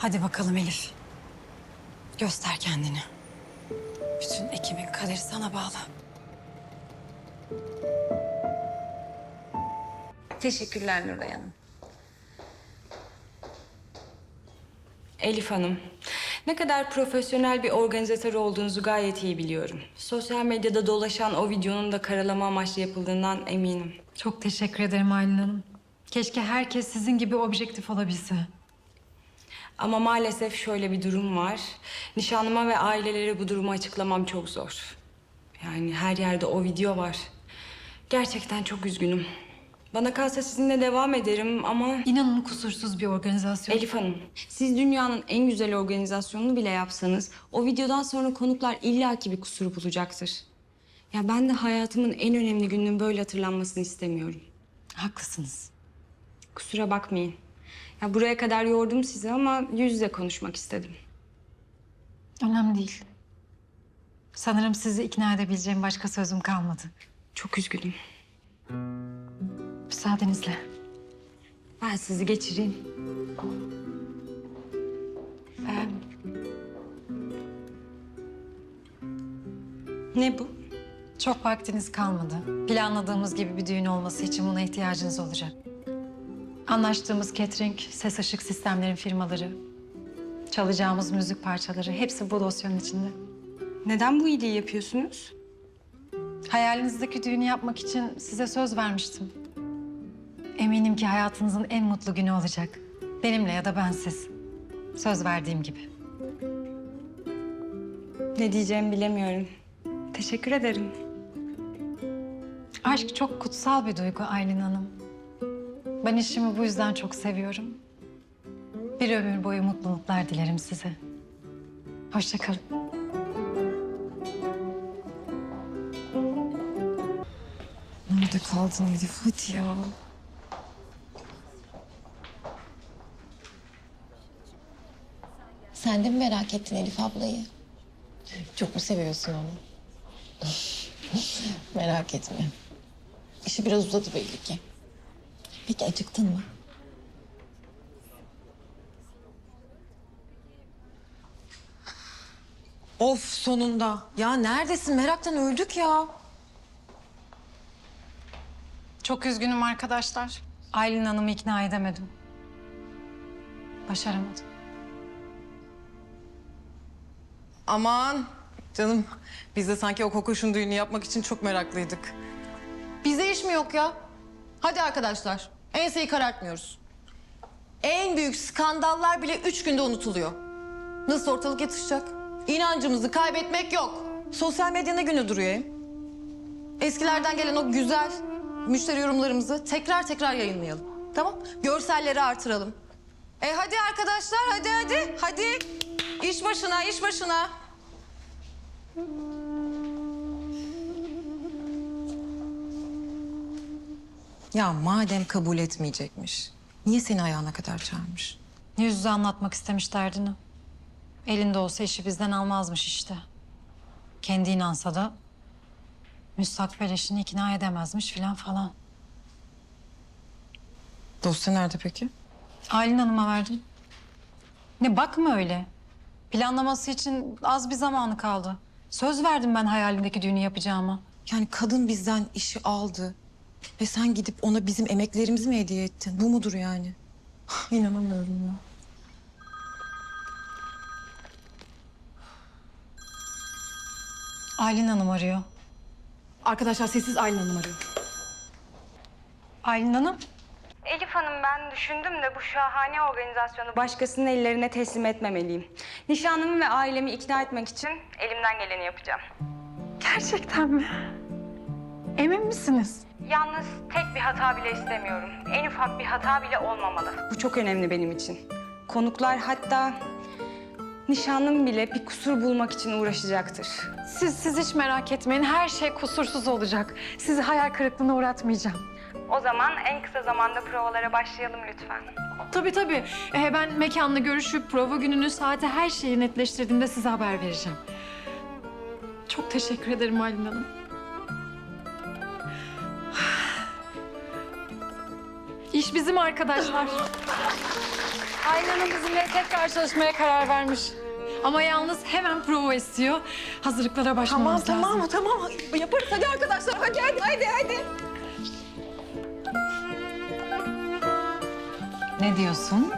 Hadi bakalım Elif. Göster kendini. Bütün ekibin kaderi sana bağlı. Teşekkürler Nuray Hanım. Elif Hanım, ne kadar profesyonel bir organizatör olduğunuzu gayet iyi biliyorum. Sosyal medyada dolaşan o videonun da karalama amaçlı yapıldığından eminim. Çok teşekkür ederim Aylin Hanım. Keşke herkes sizin gibi objektif olabilse. Ama maalesef şöyle bir durum var. Nişanlıma ve ailelere bu durumu açıklamam çok zor. Yani her yerde o video var. Gerçekten çok üzgünüm. Bana kalsa sizinle devam ederim ama... İnanın kusursuz bir organizasyon. Elif Hanım, siz dünyanın en güzel organizasyonunu bile yapsanız... ...o videodan sonra konuklar illaki bir kusur bulacaktır. Ya ben de hayatımın en önemli gününün böyle hatırlanmasını istemiyorum. Haklısınız. Kusura bakmayın. Ya buraya kadar yordum sizi ama yüz yüze konuşmak istedim. Önemli değil. Sanırım sizi ikna edebileceğim başka sözüm kalmadı. Çok üzgünüm. Müsaadenizle. Ben sizi geçireyim. Ee, Ne bu? çok vaktiniz kalmadı. Planladığımız gibi bir düğün olması için buna ihtiyacınız olacak. Anlaştığımız catering, ses ışık sistemlerin firmaları, çalacağımız müzik parçaları hepsi bu dosyanın içinde. Neden bu iyiliği yapıyorsunuz? Hayalinizdeki düğünü yapmak için size söz vermiştim. Eminim ki hayatınızın en mutlu günü olacak. Benimle ya da bensiz. Söz verdiğim gibi. Ne diyeceğimi bilemiyorum. Teşekkür ederim. Aşk çok kutsal bir duygu Aylin Hanım. Ben işimi bu yüzden çok seviyorum. Bir ömür boyu mutluluklar dilerim size. Hoşça kalın. Nerede kaldın Elif? Hadi ya. Sen de mi merak ettin Elif ablayı? Çok mu seviyorsun onu? merak etme. İşi biraz uzadı belli ki. Peki acıktın mı? Of sonunda. Ya neredesin? Meraktan öldük ya. Çok üzgünüm arkadaşlar. Aylin Hanım'ı ikna edemedim. Başaramadım. Aman canım. Biz de sanki o kokuşun düğünü yapmak için çok meraklıydık. Bizde iş mi yok ya? Hadi arkadaşlar. Enseyi karartmıyoruz. En büyük skandallar bile üç günde unutuluyor. Nasıl ortalık yatışacak? İnancımızı kaybetmek yok. Sosyal medya ne günü duruyor? Eskilerden gelen o güzel müşteri yorumlarımızı tekrar tekrar yayınlayalım. Tamam? Görselleri artıralım. E hadi arkadaşlar hadi hadi hadi. İş başına iş başına. Ya madem kabul etmeyecekmiş. Niye seni ayağına kadar çağırmış? Yüz yüze anlatmak istemiş derdini. Elinde olsa işi bizden almazmış işte. Kendi inansa da müstakbel eşini ikna edemezmiş filan falan. Dosya nerede peki? Aylin Hanım'a verdim. Ne bakma öyle. Planlaması için az bir zamanı kaldı. Söz verdim ben hayalindeki düğünü yapacağıma. Yani kadın bizden işi aldı. Ve sen gidip ona bizim emeklerimizi mi hediye ettin? Bu mudur yani? İnanamıyorum ya. Aylin Hanım arıyor. Arkadaşlar sessiz Aylin Hanım arıyor. Aylin Hanım. Elif Hanım ben düşündüm de bu şahane organizasyonu başkasının ellerine teslim etmemeliyim. Nişanlımı ve ailemi ikna etmek için elimden geleni yapacağım. Gerçekten mi? Emin misiniz? Yalnız tek bir hata bile istemiyorum. En ufak bir hata bile olmamalı. Bu çok önemli benim için. Konuklar hatta nişanlım bile bir kusur bulmak için uğraşacaktır. Siz, siz hiç merak etmeyin. Her şey kusursuz olacak. Sizi hayal kırıklığına uğratmayacağım. O zaman en kısa zamanda provalara başlayalım lütfen. Tabii tabii. Ee, ben mekanla görüşüp prova gününü, saati, her şeyi netleştirdiğimde size haber vereceğim. Çok teşekkür ederim Aylin Hanım. İş bizim arkadaşlar. Aylin Hanım bizimle tekrar çalışmaya karar vermiş. Ama yalnız hemen prova istiyor. Hazırlıklara başlamamız lazım. tamam tamam yaparız hadi arkadaşlar hadi hadi hadi hadi. Ne diyorsun?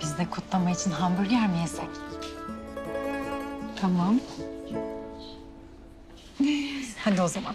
Biz de kutlama için hamburger mi yesek? Tamam. Hadi o zaman.